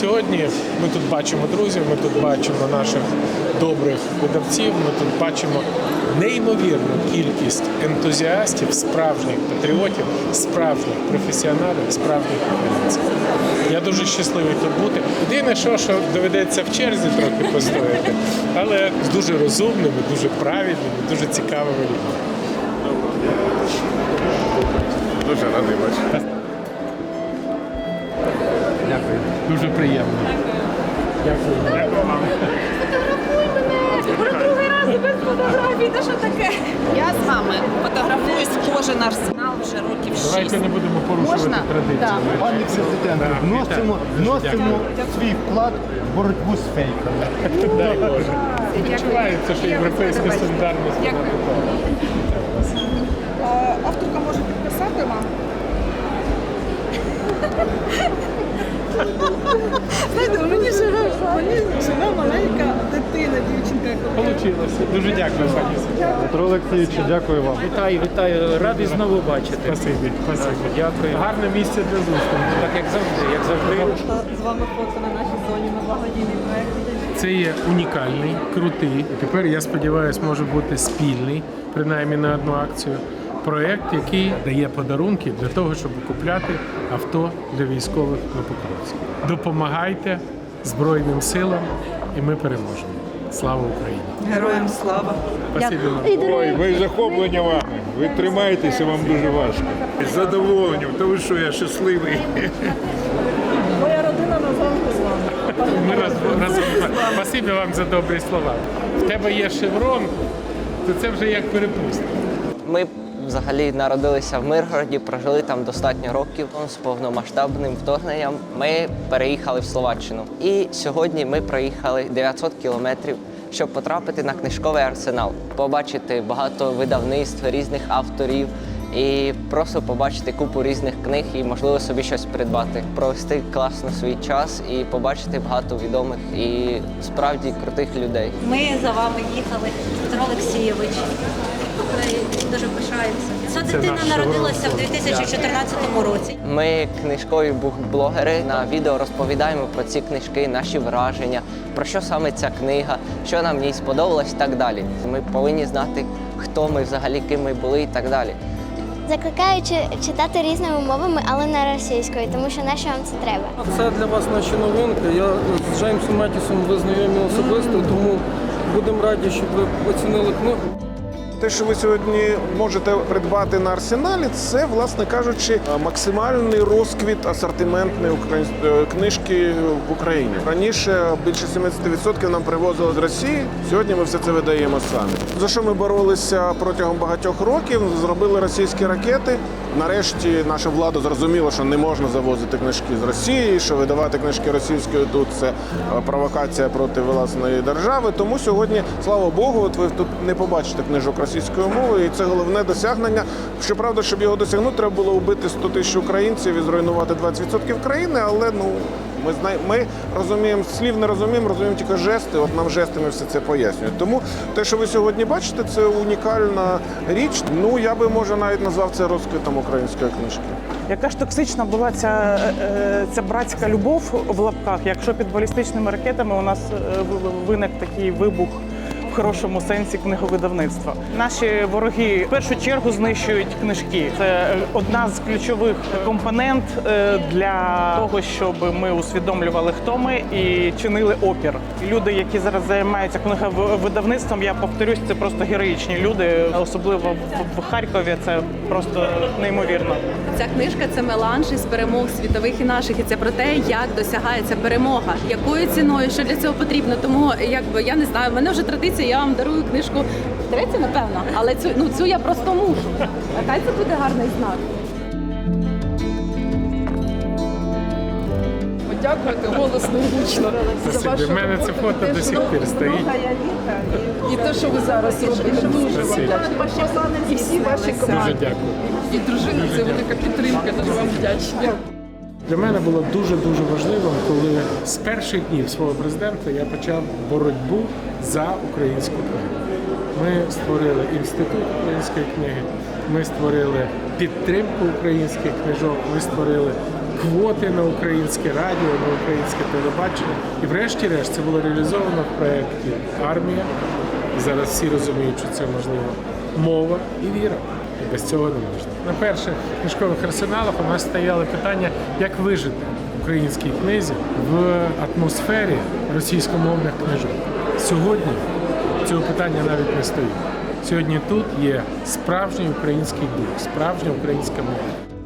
Сьогодні ми тут бачимо друзів, ми тут бачимо наших добрих видавців, ми тут бачимо неймовірну кількість ентузіастів, справжніх патріотів, справжніх професіоналів, справжніх українців. Я дуже щасливий тут бути. Єдине, що, що доведеться в черзі трохи постояти, але з дуже розумними, дуже правильними, дуже цікавими людьми. Дуже радий бачити. Дякую. Дуже приємно. Дякую. Дякую вам. Другий раз без фотографій, та що таке? Я з вами фотографуюсь кожен арсенал вже років Давайте не будемо порушувати Можна? традицію. Так. Пане президенте, Да, вносимо, вносимо свій вклад в боротьбу з фейками. Дай Боже. Відчувається, що європейська солідарність Дякую. Авторка може підписати вам. Знаєте, мені живе, мені живе маленька дитина, дівчинка, Получилося. Дуже дякую, пані. Петро Олексійович, дякую вам. Вітаю, вітаю. Радий знову бачити. Спасибі, спасибі. Дякую. Гарне місце для зустрічі. Так як завжди, як завжди. з вами фото на нашій зоні на благодійний проект. Це є унікальний, крутий. І тепер я сподіваюся, може бути спільний, принаймні на одну акцію. Проєкт, який дає подарунки для того, щоб купляти авто для військових на Покровську. Допомагайте Збройним силам, і ми переможемо. Слава Україні! Героям слава! Спасибі вам. Ой, ви захоплені вами. Ви тримаєтеся, вам дуже важко. З задоволенням, то що, я щасливий. Моя родина назавжди з вами. Ми раз, разом. Спасибі вам за добрі слова. В тебе є шеврон, то це вже як перепустка. Ми взагалі народилися в Миргороді, прожили там достатньо років з повномасштабним вторгненням. Ми переїхали в Словаччину. І сьогодні ми проїхали 900 кілометрів, щоб потрапити на книжковий арсенал, побачити багато видавництв, різних авторів. І просто побачити купу різних книг і можливо собі щось придбати, провести класно свій час і побачити багато відомих і справді крутих людей. Ми за вами їхали, Петро Олексійович. Ми дуже пишаємося. Ця дитина народилася в 2014 році. Ми книжкові блогери на відео розповідаємо про ці книжки, наші враження, про що саме ця книга, що нам в ній сподобалось і так далі. Ми повинні знати, хто ми взагалі, ким ми були і так далі. Закликаю читати різними мовами, але не російською, тому що нащо вам це треба? Це для вас наші новинки. Я з Джеймсом Метісом ви знайомі особисто, тому будемо раді, щоб ви оцінили книгу. Те, що ви сьогодні можете придбати на арсеналі, це, власне кажучи, максимальний розквіт асортиментної е, книжки в Україні. Раніше більше 70% нам привозили з Росії. Сьогодні ми все це видаємо самі. За що ми боролися протягом багатьох років? Зробили російські ракети. Нарешті наша влада зрозуміла, що не можна завозити книжки з Росії, що видавати книжки російською тут це е, провокація проти власної держави. Тому сьогодні, слава Богу, от ви тут не побачите книжок російською мовою, і це головне досягнення. Щоправда, щоб його досягнути, треба було вбити 100 тисяч українців і зруйнувати 20% країни, але ну. Ми знає, ми розуміємо слів, не розуміємо, розуміємо тільки жести. От нам жестами все це пояснюють. Тому те, що ви сьогодні бачите, це унікальна річ. Ну я би може навіть назвав це розквітом української книжки. Яка ж токсична була ця, е, ця братська любов в лапках, якщо під балістичними ракетами у нас е, виник такий вибух хорошому сенсі книговидавництва. Наші вороги в першу чергу знищують книжки. Це е, одна з ключових компонент е, для того, щоб ми усвідомлювали, хто ми і чинили опір. Люди, які зараз займаються книговидавництвом, я повторюсь, це просто героїчні люди, особливо в- Харкові. Це просто неймовірно. Ця книжка це меланж із перемог світових і наших. І це про те, як досягається перемога, якою ціною, що для цього потрібно. Тому якби я не знаю, в мене вже традиція, я вам дарую книжку третю, напевно, але цю ну цю я просто мушу. А хай це буде гарний знак. Подякувати голосно і гучно за вашу В мене це фото до сих пір стоїть. і, те, що ви зараз робите. Дуже вам вдячна. І всі ваші Дуже команди. дякую. І дружина, це велика підтримка. Дуже вам вдячна. Для мене було дуже дуже важливо, коли з перших днів свого президента я почав боротьбу за українську книгу. Ми створили інститут української книги, ми створили підтримку українських книжок, ми створили квоти на українське радіо, на українське телебачення. І врешті-решт це було реалізовано в проєкті Армія. Зараз всі розуміють, що це можливо мова і віра. І без цього не можна. На перших книжкових арсеналах у нас стояли питання, як вижити українській книзі в атмосфері російськомовних книжок. Сьогодні цього питання навіть не стоїть. Сьогодні тут є справжній український дух, справжня українська мова.